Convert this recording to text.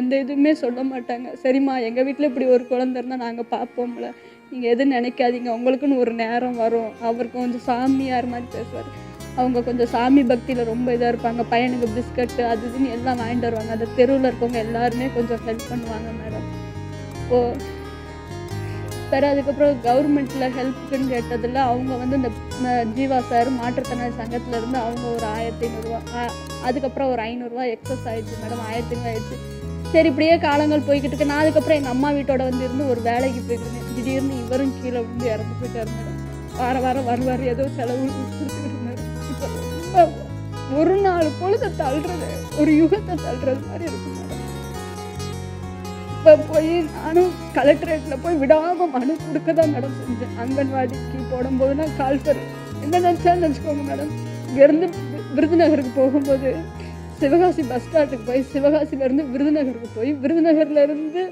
எந்த இதுவுமே சொல்ல மாட்டாங்க. சரிம்மா எங்கள் வீட்டில் இப்படி ஒரு குழந்த இருந்தால் நாங்கள் பார்ப்போம்ல நீங்கள் எதுவும் நினைக்காதீங்க. உங்களுக்குன்னு ஒரு நேரம் வரும். அவர் கொஞ்சம் சாமியார் மாதிரி பேசுவார். அவங்க கொஞ்சம் சாமி பக்தியில் ரொம்ப இதாக இருப்பாங்க. பையனுக்கு பிஸ்கட்டு அது இதுன்னு எல்லாம் வாங்கிட்டு வருவாங்க. அந்த தெருவில் இருக்கவங்க எல்லாருமே கொஞ்சம் ஹெல்ப் பண்ணுவாங்க மேடம் ஓ வேறு அதுக்கப்புறம் கவர்மெண்ட்டில் ஹெல்ப்புக்குன்னு கேட்டதில் அவங்க வந்து இந்த ஜீவா சார் மாற்றுத்திறனாளி சங்கத்துலேருந்து அவங்க ஒரு ஆயிரத்தி ஐநூறுரூவா அதுக்கப்புறம் ஒரு ஐநூறுரூவா எக்ஸஸ் ஆயிடுச்சு மேடம் ஆயிரத்தி ஐநூறு ஆயிடுச்சு. சரி இப்படியே காலங்கள் போய்கிட்டு இருக்கு. நான் அதுக்கப்புறம் எங்கள் அம்மா வீட்டோட வந்து இருந்து ஒரு வேலைக்கு போயிருந்தேன் திடீர்னு இவரும் கீழே விழுந்து இறந்து போயிட்டாரு மேடம். வார வாரம் வருவார் ஏதோ செலவு கொடுத்துக்கிட்டு ஒரு நாள் பொழுத தள்ளுறது ஒரு யுகத்தை தள்ளுறது மாதிரி இருக்கு மேடம். இப்போ போய் நானும் கலெக்டரேட்டில் போய் விடாமல் மனு கொடுக்க தான் மேடம் செஞ்சேன். அங்கன்வாடிக்கு போடும்போது நான் கால் பண்ண என்ன நினச்சா நினச்சிக்கோங்க மேடம். இங்கேருந்து விருதுநகருக்கு போகும்போது சிவகாசி பஸ் ஸ்டாண்டுக்கு போய் சிவகாசிலேருந்து விருதுநகருக்கு போய் விருதுநகர்லேருந்து